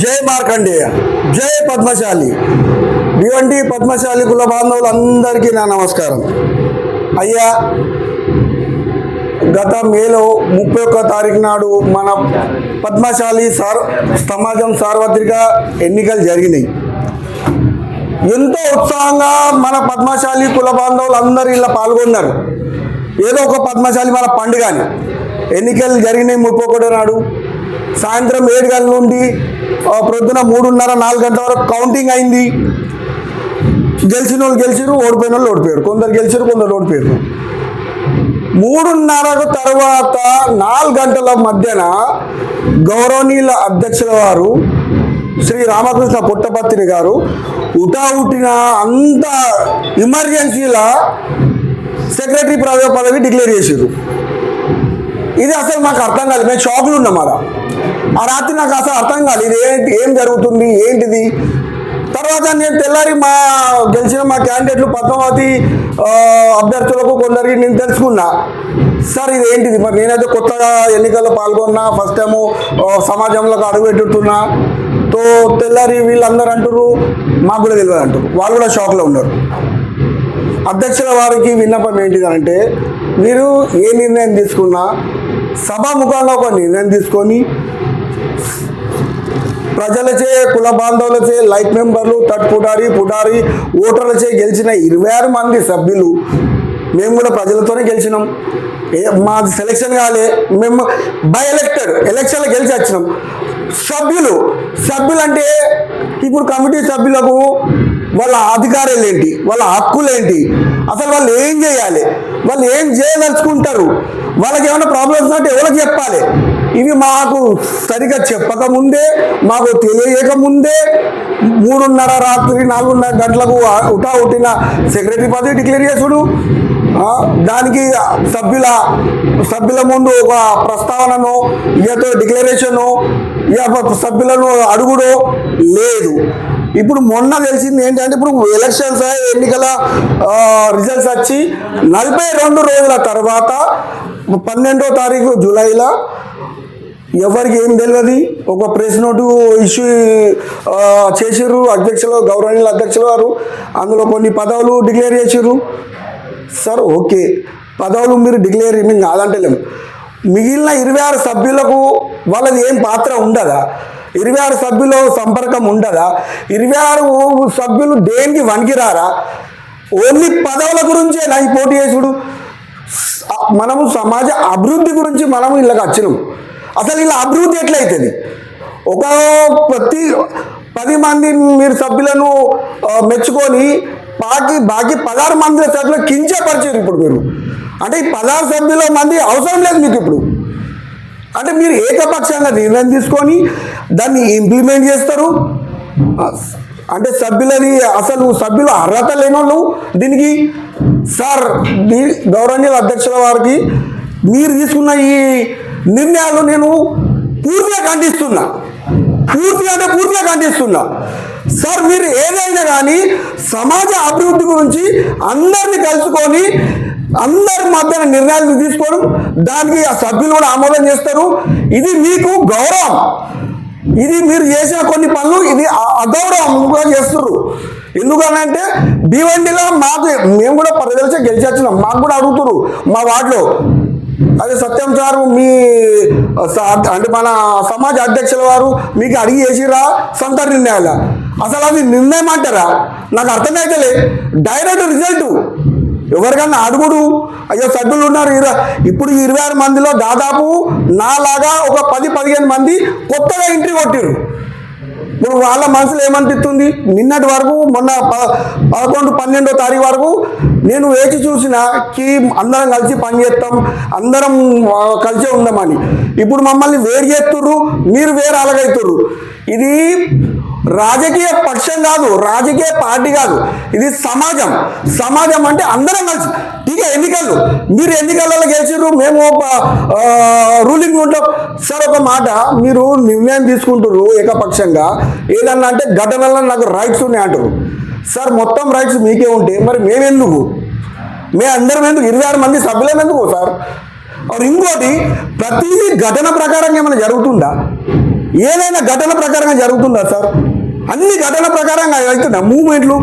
జై మార్కండేయ జై పద్మశాలి. ఇవంటి పద్మశాలి కుల బాంధవులందరికీ నా నమస్కారం. అయ్యా గత మేలో ముప్పై ఒక్క తారీఖు నాడు మన పద్మశాలి సార్ సమాజం సార్వత్రిక ఎన్నికలు జరిగినాయి. ఎంతో ఉత్సాహంగా మన పద్మశాలి కుల బాంధవులు అందరూ ఇలా పాల్గొన్నారు. ఏదో ఒక పద్మశాలి మన పండుగని ఎన్నికలు జరిగినాయి ముప్పై ఒకటో నాడు. సాయంత్రం ఏడు గంటల నుండి ప్రొద్దున మూడున్నర నాలుగు గంటల వరకు కౌంటింగ్ అయింది. గెలిచిన వాళ్ళు గెలిచారు ఓడిపోయిన వాళ్ళు ఓడిపోయారు. కొందరు గెలిచారు కొందరు ఓడిపోయారు. మూడున్నర తర్వాత నాలుగు గంటల మధ్యన గౌరవనీయుల అధ్యక్షుల వారు శ్రీ రామకృష్ణ పుట్టపత్రి గారు ఉటా ఉట్టిన అంత ఎమర్జెన్సీల సెక్రటరీ పదవి డిక్లేర్ చేసారు ఇది అసలు మాకు అర్థం కాదు. మేము షాకులు ఉన్నాం అలా ఆ రాత్రి నాకు అసలు అర్థం కాలేదు. ఇది ఏంటి? ఏం జరుగుతుంది? ఏంటిది? తర్వాత నేను తెల్లారి మా గెలిచిన మా క్యాండిడేట్లు పద్మావతి అభ్యర్థులకు కొందరికి నేను తెలుసుకున్నా. సార్ ఇది ఏంటిది? మరి నేనైతే కొత్తగా ఎన్నికల్లో పాల్గొన్నా ఫస్ట్ టైము సమాజంలోకి అడుగుపెట్టుతున్నా. తో తెల్లారి వీళ్ళందరూ అంటారు మాకు కూడా తెలియదు అంటారు వాళ్ళు కూడా షాక్లో ఉన్నారు. అధ్యక్షుల వారికి విన్నపం ఏంటిదంటే మీరు ఏ నిర్ణయం తీసుకున్నా సభాముఖంగా ఒక నిర్ణయం తీసుకొని ప్రజలచే కుల బాంధవులచే లైట్ మెంబర్లు తట్ పుడారి పుడారి ఓటర్లచే గెలిచిన ఇరవై ఆరు మంది సభ్యులు మేము కూడా ప్రజలతోనే గెలిచినాం. ఏ మాది సెలక్షన్ కాలే మేము బై ఎలక్టెడ్ ఎలక్షన్లో గెలిచి వచ్చినాం. సభ్యులు సభ్యులు అంటే ఇప్పుడు కమిటీ సభ్యులకు వాళ్ళ అధికారాలు ఏంటి వాళ్ళ హక్కులు ఏంటి? అసలు వాళ్ళు ఏం చేయాలి? వాళ్ళు ఏం చేయదలుచుకుంటారు? వాళ్ళకి ఏమైనా ప్రాబ్లమ్స్ అంటే ఎవరికి చెప్పాలి? ఇవి మాకు సరిగా చెప్పక ముందే మాకు తెలియకముందే మూడున్నర రాత్రి నాలుగున్నర గంటలకు ఉటా ఉట్టిన సెక్రటరీ పదవి డిక్లేర్ చేసుడు. దానికి సభ్యుల సభ్యుల ముందు ఒక ప్రస్తావనను ఇయతో డిక్లరేషను సభ్యులను అడుగుడు లేదు. ఇప్పుడు మొన్న తెలిసింది ఏంటంటే ఇప్పుడు ఎలక్షన్స్ ఎన్నికల రిజల్ట్స్ వచ్చి నలభై రెండు రోజుల తర్వాత పన్నెండో తారీఖు జూలైలో ఎవరికి ఏం తెలియదు. ఒక ప్రెస్ నోటు ఇష్యూ ఆ, చేసిర్రు అధ్యక్షులు గౌరవనీయుల అధ్యక్షులు వారు. అందులో కొన్ని పదవులు డిక్లేర్ చేసిర్రు. సార్ ఓకే పదవులు మీరు డిక్లేర్ మేము కాదంటలేము మిగిలిన ఇరవై ఆరు సభ్యులకు వాళ్ళది ఏం పాత్ర ఉండదా? ఇరవై ఆరు సభ్యుల సంపర్కం ఉండదా? ఇరవై ఆరు సభ్యులు దేనికి వణికిరారా? ఓన్లీ పదవుల గురించే నా ఈ పోటీ చేసుడు. మనము సమాజ అభివృద్ధి గురించి మనము ఇళ్ళకి వచ్చినాం. అసలు ఇలా అభివృద్ధి ఎట్లయితుంది? ఒక ప్రతి పది మంది మీరు సభ్యులను మెచ్చుకొని బాకీ బాకీ పదహారు మంది సభ్యులు కించపరిచారు ఇప్పుడు మీరు. అంటే ఈ పదహారు సభ్యుల మంది అవసరం లేదు మీకు ఇప్పుడు. అంటే మీరు ఏకపక్షంగా నిర్ణయం తీసుకొని దాన్ని ఇంప్లిమెంట్ చేస్తారు. అంటే సభ్యులని అసలు సభ్యుల అర్హత లేని వాళ్ళు దీనికి సార్ మీ గౌరవనీయుల అధ్యక్షుల వారికి మీరు తీసుకున్న ఈ నిర్ణయాలు నేను పూర్తిగా ఖండిస్తున్నా. పూర్తిగా అంటే పూర్తిగా ఖండిస్తున్నా. సార్ మీరు ఏదైనా కానీ సమాజ అభివృద్ధి గురించి అందరిని కలుసుకొని అందరి మధ్యన నిర్ణయాలు తీసుకోవడం దానికి ఆ సభ్యులు కూడా ఆమోదం చేస్తారు. ఇది మీకు గౌరవం. ఇది మీరు చేసిన కొన్ని పనులు ఇది అగౌరవంగా చేస్తున్నారు ఎందుకనంటే భీవండిలో మాకు మేము కూడా ప్రజలచే గెలిచి వచ్చినాం మాకు కూడా అడుగుతున్నారు మా వార్డులో. అదే సత్యం సార్ మీ స- అంటే మన సమాజ అధ్యక్షుల వారు మీకు అడిగి చేసిరా సొంత నిర్ణయాల. అసలు అది నిర్ణయం అంటారా? నాకు అర్థమైతలే. డైరెక్ట్ రిజల్ట్ ఎవరికన్నా అడుగుడు అయ్యో సభ్యులు ఉన్నారు. ఇప్పుడు ఇరవై ఆరు మందిలో దాదాపు నాలాగా ఒక పది పదిహేను మంది కొత్తగా ఎంట్రీ కొట్టిరు ఇప్పుడు వాళ్ళ మనసులో ఏమనిపిస్తుంది? నిన్నటి వరకు మొన్న ప- పదకొండు పన్నెండో తారీఖు వరకు నేను వేచి చూసిన కి అందరం కలిసి పనిచేస్తాం అందరం కలిసే ఉందామని. ఇప్పుడు మమ్మల్ని వేరు చేస్తుర్రు మీరు వేరు అలగైతుర్రు ఇది రాజకీయ పక్షం కాదు రాజకీయ పార్టీ కాదు. ఇది సమాజం. సమాజం అంటే అందరం కలిసి. ఇక ఎన్నికలు. మీరు ఎన్నికలలో గెలిచారు మేము రూలింగ్ ఉంటాం. సార్ ఒక మాట. మీరు నిర్ణయం తీసుకుంటారు ఏకపక్షంగా. ఏదన్నా అంటే ఘటనలో నాకు రైట్స్ ఉన్నాయి అంటారు సార్ మొత్తం రైట్స్ మీకే ఉంటే మరి మేమెందుకు? మే అందరం ఎందుకు? ఇరవై ఆరు మంది సభ్యులం ఎందుకు సార్? ఇంకోటి ప్రతిదీ ఘటన ప్రకారంగా ఏమైనా జరుగుతుందా? ఏదైనా ఘటన ప్రకారంగా జరుగుతుందా సార్? అన్ని ఘటన ప్రకారంగా అవుతున్నా మూమెంట్లు